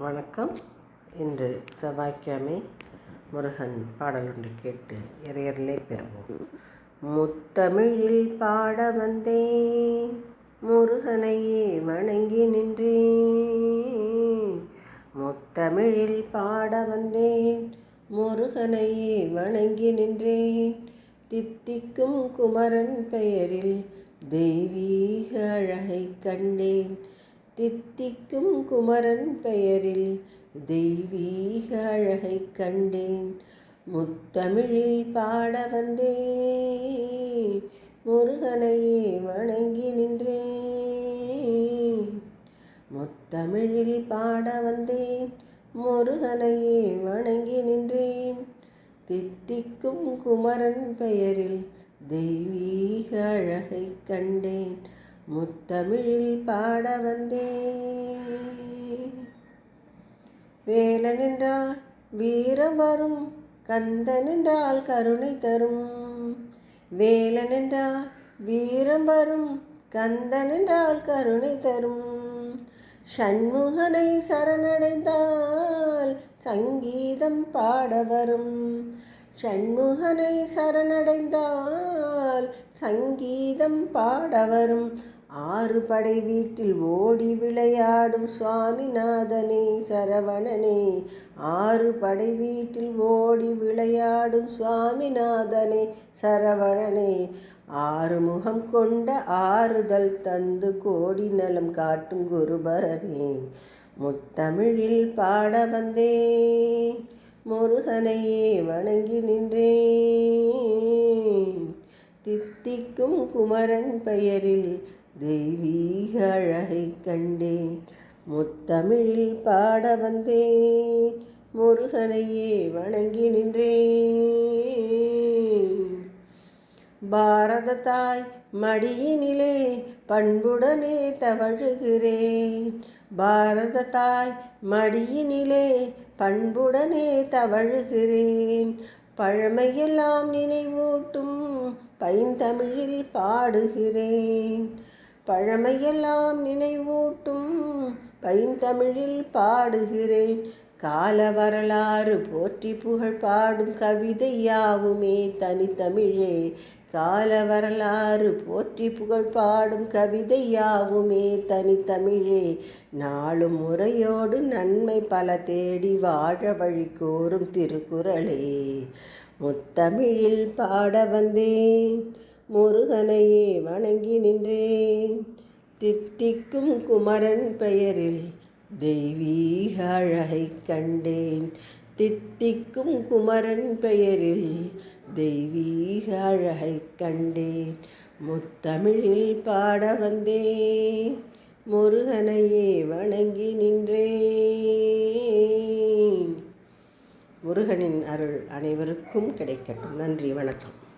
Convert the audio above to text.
வணக்கம். இன்று செவ்வாய்க்கிழமை முருகன் பாடல் ஒன்று கேட்டு இறையர்களே பெறுவோம். முத்தமிழில் பாட வந்தேன் முருகனையே வணங்கி நின்றேன். முத்தமிழில் பாட வந்தேன் முருகனையே வணங்கி நின்றேன். தித்திக்கும் குமரன் பெயரில் தெய்வீக அழகை கண்டேன். தித்திக்கும் குமரன் பெயரில் தெய்வீக அழகை கண்டேன். முத்தமிழில் பாட வந்தேன். முருகனையே வணங்கி நின்றேன். முத்தமிழில் பாட வந்தேன். முருகனையே வணங்கி நின்றேன். தித்திக்கும் குமரன் பெயரில் தெய்வீக அழகை கண்டேன். முத்தமிழில் பாட வந்தேன் வேலன் என்றால் வீரம் வரும் கந்தன் என்றால் கருணை தரும். வேலன் என்றால் வீரம் வரும் கந்தன் என்றால் கருணை தரும். சண்முகனை சரணடைந்தால் சங்கீதம் பாட வரும். சண்முகனை சரணடைந்தால் சங்கீதம் பாட வரும் ஆறு படை வீட்டில் ஓடி விளையாடும் சுவாமிநாதனே சரவணனே. ஆறு படை வீட்டில் ஓடி விளையாடும் சுவாமிநாதனே சரவணனே. ஆறு முகம் கொண்ட ஆறுதல் தந்து கோடி நலம் காட்டும் குருபரனே முத்தமிழில் பாட வந்தேன் முருகனையே வணங்கி நின்றேன். தித்திக்கும் குமரன் பெயரில் தெய்வீக அழகை கண்டேன். முத்தமிழில் பாட வந்தேன். முருகனையே வணங்கி நின்றேன். பாரத தாய் மடியினிலே பண்புடனே தவழுகிறேன். பாரத தாய் மடியினிலே பண்புடனே தவழுகிறேன். பழமையெல்லாம் நினைவூட்டும் பைந்தமிழில் பாடுகிறேன். பழமையெல்லாம் நினைவூட்டும் பைந்தமிழில் பாடுகிறேன். கால வரலாறு போற்றி புகழ் பாடும் கவிதையாவுமே தனித்தமிழே கால வரலாறு போற்றி புகழ் பாடும் கவிதை யாவுமே தனித்தமிழே. நாளும் முறையோடு நன்மை பல தேடி வாழ வழி கோரும் திருக்குறளே. முத்தமிழில் பாட வந்தேன் முருகனையே வணங்கி நின்றேன். தித்திக்கும் குமரன் பெயரில் தெய்வீக அழகை கண்டேன். தித்திக்கும் குமரன் பெயரில் தெய்வீக அழகை கண்டேன். முத்தமிழில் பாட வந்தேன். முருகனையே வணங்கி நின்றேன். முருகனின் அருள் அனைவருக்கும் கிடைக்கட்டும். நன்றி வணக்கம்.